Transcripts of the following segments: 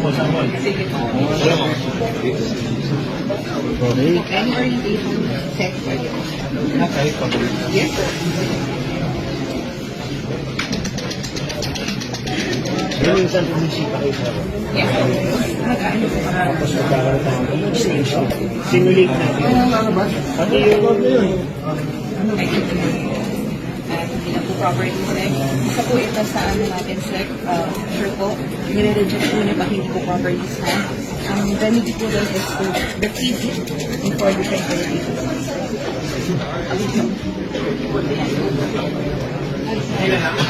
po, sample. Sige po. Okay. Any orientation sex are you? Pa. Yes po. Yung minsan pumisita kayo sa Yes po. Magkano po tapos magkakaroon tayo ng station. Simulate natin. Ano yung Ay, ito na. At hindi na po property sex. Isa po ito sa ano natin sex. Uh, sure po. Nire-reject po niya pag hindi po property sex. Ang remedy po doon is to the easy in four different variations. Yung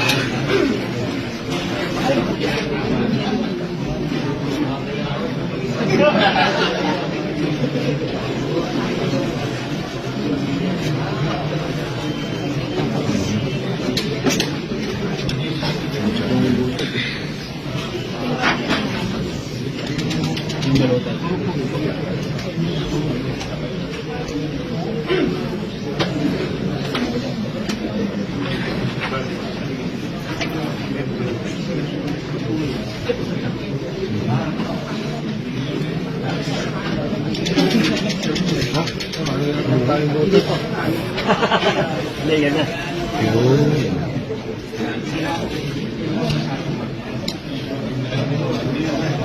Hindi, yan na.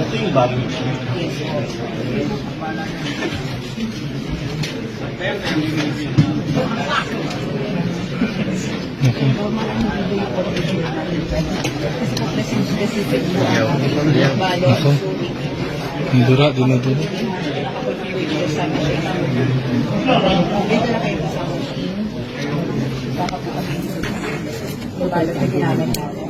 Ito yung bago. Kasi po po ang balo. Ako. Ang dura, dinadura. Dito na kayo sa machine. Baka po yung balo na ginamit natin.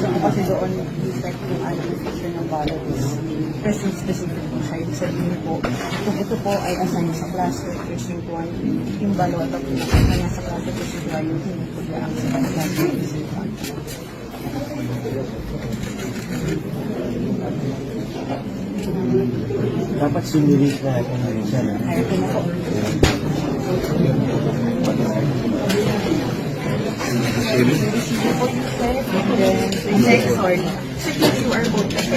So kasi doon, defect yung identification ng balo is present specific po siya. Ibig sabihin po, kung ito po ay assign sa cluster precinct 1, yung balo ito po kanya sa cluster precinct 1, yung hindi po siya ang sa cluster precinct 1. Dapat simulate natin rin siya. no? Kaya ko na po. Next, sorry. Sa QR code kasi,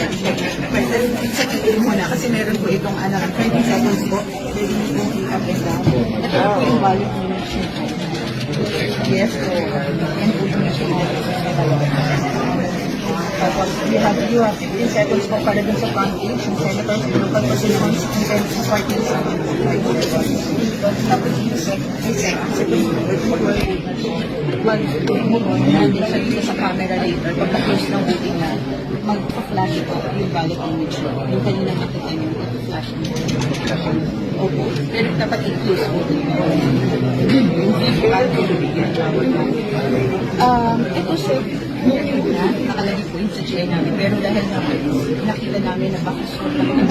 pwede sa titigil mo na kasi meron po itong 30 seconds po. Pwede mo po i-up and down. Ito po yung value ng machine ID. Yes po. Tapos, you have, you have 15 seconds po para dun sa front page, yung senators, local positions, and then sa party list. Tapos, yung sec, yung sec, mag nandun siya dito sa camera later, pag na-close ng voting na, mag-flash po yung ballot image. Yung kanina nakita niyo, mag-flash mo. Opo. Pero dapat i-close voting. Um, ito sir, noon na, nakalagay po yun sa GI namin. Pero dahil na nakita namin na baka sure na kung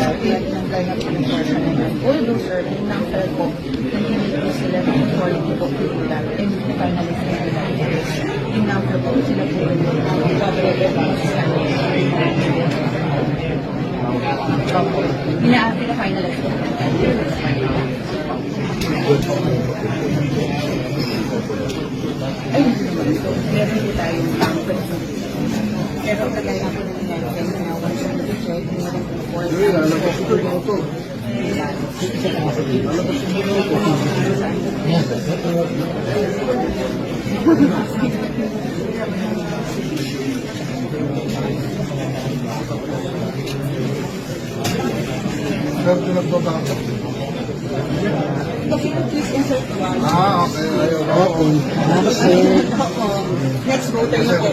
ng ganap ng portion na yun. Although sir, yung number po, nag-init po sila ng po po nila. And finally sila. Yung number po, sila po yung Ina-happy na finalize po. Ayun naman. So, meron po tayong number. Pero kagaya po ng in-mention na once on the check, meron po four Kasi yung please insert one. Ah, okay. Ayun. Okay. Next, Next voter na po.